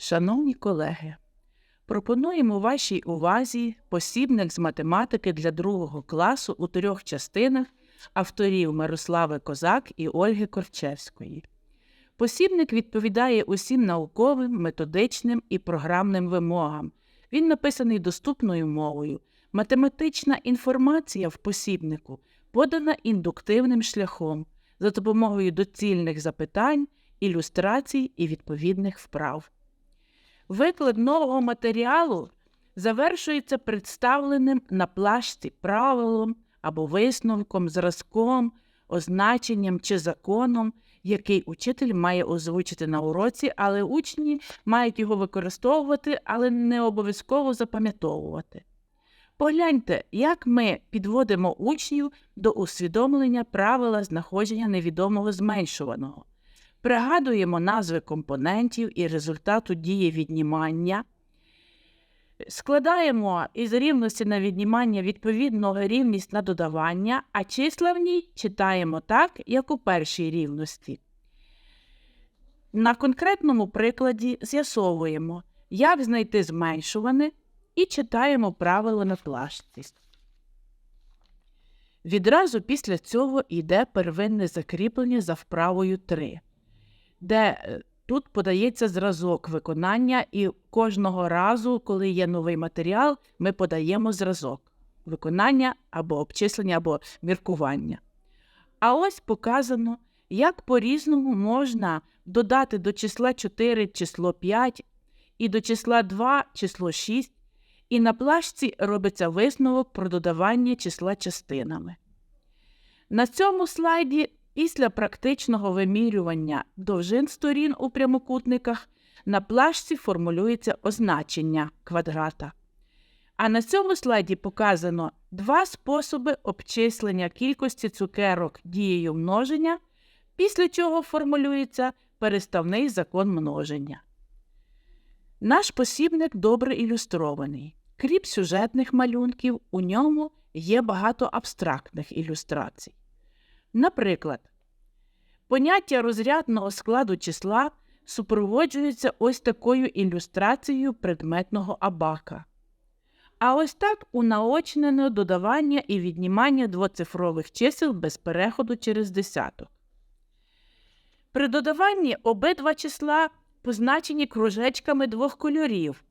Шановні колеги, пропонуємо вашій увазі посібник з математики для другого класу у трьох частинах авторів Мирослави Козак і Ольги Корчевської. Посібник відповідає усім науковим, методичним і програмним вимогам. Він написаний доступною мовою. Математична інформація в посібнику подана індуктивним шляхом за допомогою доцільних запитань, ілюстрацій і відповідних вправ. Виклад нового матеріалу завершується представленим на плашці правилом або висновком, зразком, означенням чи законом, який учитель має озвучити на уроці, але учні мають його використовувати, але не обов'язково запам'ятовувати. Погляньте, як ми підводимо учнів до усвідомлення правила знаходження невідомого зменшуваного. Пригадуємо назви компонентів і результату дії віднімання. Складаємо із рівності на віднімання відповідно рівність на додавання, а числа в ній читаємо так, як у першій рівності. На конкретному прикладі з'ясовуємо, як знайти зменшуване, і читаємо правило на плашці. Відразу після цього йде первинне закріплення за вправою 3, де е, тут подається зразок виконання, і кожного разу, коли є новий матеріал, ми подаємо зразок виконання або обчислення, або міркування. А ось показано, як по-різному можна додати до числа 4 число 5 і до числа 2 число 6, і на плашці робиться висновок про додавання числа частинами. На цьому слайді після практичного вимірювання довжин сторін у прямокутниках на плашці формулюється означення квадрата. А на цьому слайді показано два способи обчислення кількості цукерок дією множення, після чого формулюється переставний закон множення. Наш посібник добре ілюстрований. Крім сюжетних малюнків, у ньому є багато абстрактних ілюстрацій. Наприклад, поняття розрядного складу числа супроводжується ось такою ілюстрацією предметного абака. А ось так унаочнено додавання і віднімання двоцифрових чисел без переходу через десяток. При додаванні обидва числа позначені кружечками двох кольорів.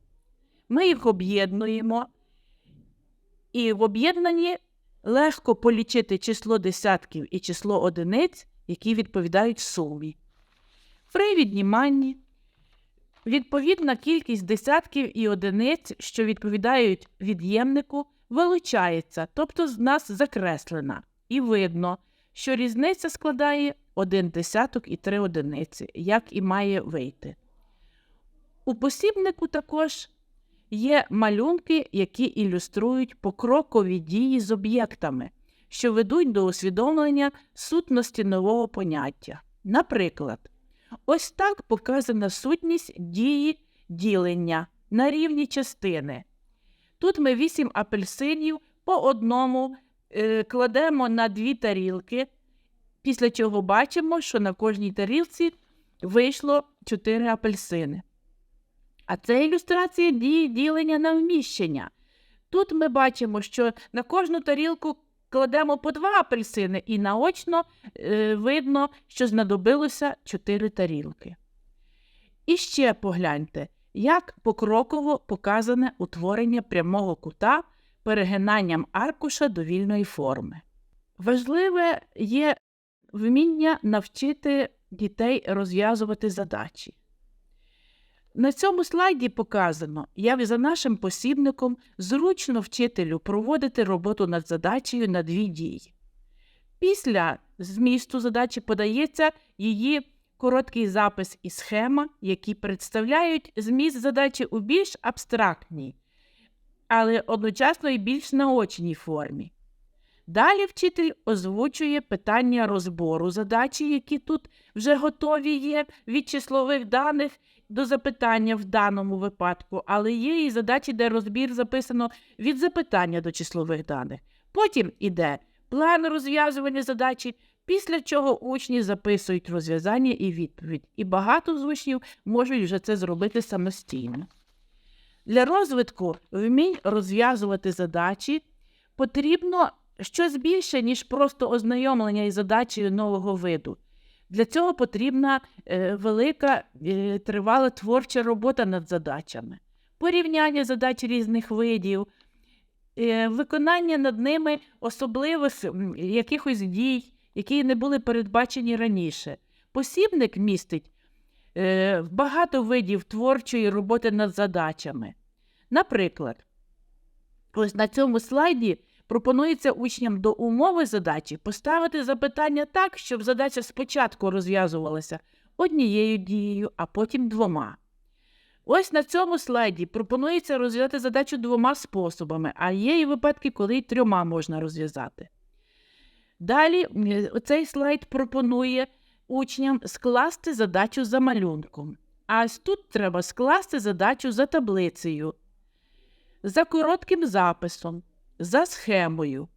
Ми їх об'єднуємо, і в об'єднанні легко полічити число десятків і число одиниць, які відповідають сумі. При відніманні відповідна кількість десятків і одиниць, що відповідають від'ємнику, вилучається, тобто з нас закреслена, і видно, що різниця складає один десяток і три одиниці, як і має вийти. У посібнику також є малюнки, які ілюструють покрокові дії з об'єктами, що ведуть до усвідомлення сутності нового поняття. Наприклад, ось так показана сутність дії ділення на рівні частини. Тут ми вісім апельсинів по одному е, кладемо на дві тарілки, після чого бачимо, що на кожній тарілці вийшло 4 апельсини. А це ілюстрація дії ділення на вміщення. Тут ми бачимо, що на кожну тарілку кладемо по два апельсини, і наочно е, видно, що знадобилося 4 тарілки. І ще погляньте, як покроково показане утворення прямого кута перегинанням аркуша до вільної форми. Важливе є вміння навчити дітей розв'язувати задачі. На цьому слайді показано, як за нашим посібником зручно вчителю проводити роботу над задачею на дві дії. Після змісту задачі подається її короткий запис і схема, які представляють зміст задачі у більш абстрактній, але одночасно і більш наочній формі. Далі вчитель озвучує питання розбору задачі, які тут вже готові є від числових даних до запитання в даному випадку, але є і задачі, де розбір записано від запитання до числових даних. Потім іде план розв'язування задачі, після чого учні записують розв'язання і відповідь. І багато з учнів можуть вже це зробити самостійно. Для розвитку вмінь розв'язувати задачі потрібно щось більше, ніж просто ознайомлення із задачею нового виду. Для цього потрібна е, велика е, тривала творча робота над задачами, порівняння задач різних видів, е, виконання над ними особливих якихось дій, які не були передбачені раніше. Посібник містить багато видів творчої роботи над задачами. Наприклад, ось на цьому слайді пропонується учням до умови задачі поставити запитання так, щоб задача спочатку розв'язувалася однією дією, а потім двома. Ось на цьому слайді пропонується розв'язати задачу двома способами, а є і випадки, коли й трьома можна розв'язати. Далі цей слайд пропонує учням скласти задачу за малюнком. А ось тут треба скласти задачу за таблицею, за коротким записом, за схемою.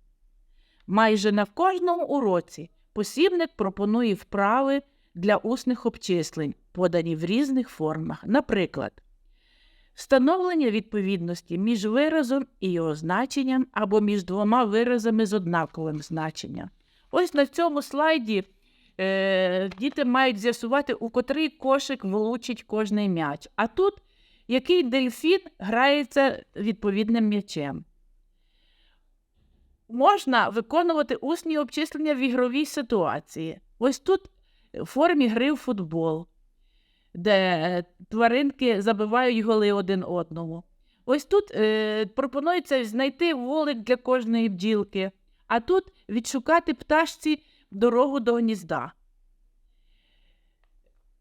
Майже на кожному уроці посібник пропонує вправи для усних обчислень, подані в різних формах. Наприклад, встановлення відповідності між виразом і його значенням або між двома виразами з однаковим значенням. Ось на цьому слайді е, діти мають з'ясувати, у котрий кошик влучить кожний м'яч. А тут який дельфін грається відповідним м'ячем. Можна виконувати усні обчислення в ігровій ситуації. Ось тут в формі гри в футбол, де е, тваринки забивають голи один одному. Ось тут е, пропонується знайти вулик для кожної бджілки, а тут відшукати пташці дорогу до гнізда.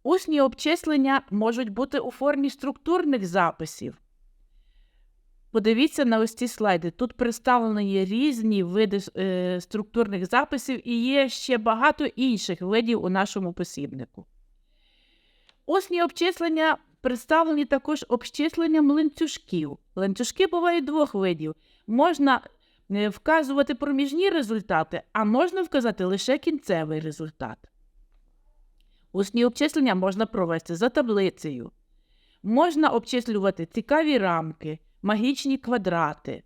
Усні обчислення можуть бути у формі структурних записів. Подивіться на ось ці слайди. Тут представлені різні види е, структурних записів і є ще багато інших видів у нашому посібнику. Усні обчислення представлені також обчисленням ланцюжків. Ланцюжки бувають двох видів. Можна е, вказувати проміжні результати, а можна вказати лише кінцевий результат. Усні обчислення можна провести за таблицею. Можна обчислювати цікаві рамки, магічні квадрати.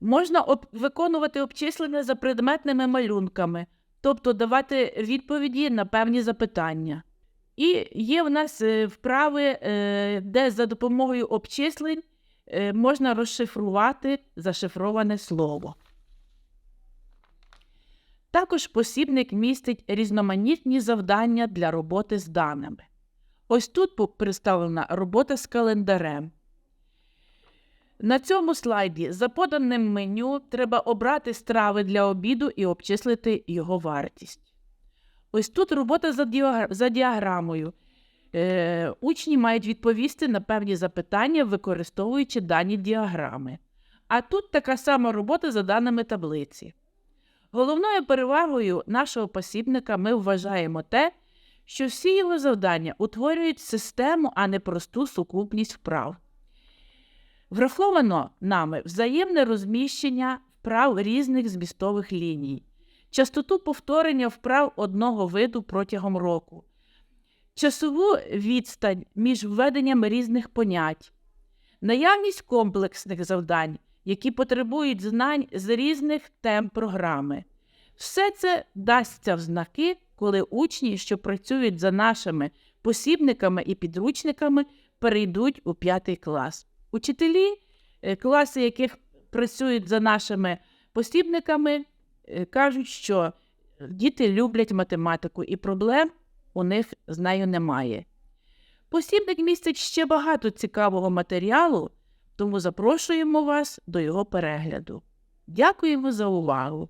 Можна об- виконувати обчислення за предметними малюнками, тобто давати відповіді на певні запитання. І є в нас е, вправи, е, де за допомогою обчислень е, можна розшифрувати зашифроване слово. Також посібник містить різноманітні завдання для роботи з даними. Ось тут представлена робота з календарем. На цьому слайді за поданим меню треба обрати страви для обіду і обчислити його вартість. Ось тут робота за, діаграмою. Е, учні мають відповісти на певні запитання, використовуючи дані діаграми. А тут така сама робота за даними таблиці. Головною перевагою нашого посібника ми вважаємо те, що всі його завдання утворюють систему, а не просту сукупність вправ. Враховано нами взаємне розміщення вправ різних змістових ліній, частоту повторення вправ одного виду протягом року, часову відстань між введенням різних понять, наявність комплексних завдань, які потребують знань з різних тем програми. Все це дасться в знаки, коли учні, що працюють за нашими посібниками і підручниками, перейдуть у п'ятий клас. Учителі, е, класи яких працюють за нашими посібниками, е, кажуть, що діти люблять математику і проблем у них з нею немає. Посібник містить ще багато цікавого матеріалу, тому запрошуємо вас до його перегляду. Дякуємо за увагу!